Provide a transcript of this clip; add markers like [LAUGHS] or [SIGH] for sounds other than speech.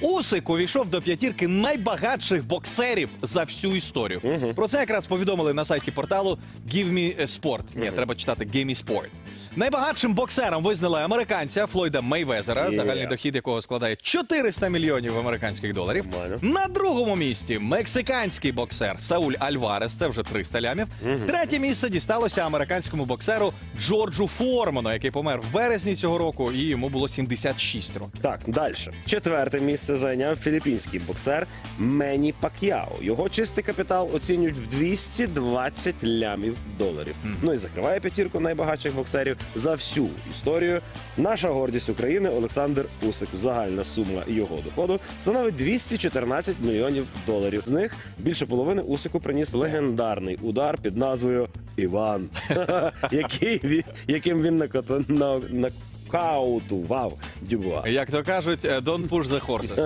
Усик увійшов до п'ятірки найбагатших боксерів за всю історію. Про це якраз повідомили на сайті порталу Give Me Sport. Ні, треба читати Give Me Sport. Найбагатшим боксером визнали американця Флойда Мейвезера, Є. загальний дохід якого складає 400 мільйонів американських доларів. Нормально. На другому місці мексиканський боксер Сауль Альварес, це вже 300 лямів. Третє місце дісталося американському боксеру Джорджу Форману, який помер в березні цього року, і йому було 76 років. Так, далі. Четверте місце зайняв філіппінський боксер Мені Пак'яо. Його чистий капітал оцінюють в 220 лямів доларів. Ну і закриває п'ятірку найбагатших боксерів за всю історію. Наша гордість України Олександр Усик. Загальна сума його доходу становить 214 мільйонів доларів. З них більше половини Усику приніс легендарний удар під назвою Іван, [LAUGHS] який яким він накото- на- нокаутував Дюбуа. Як то кажуть, don't push the horses.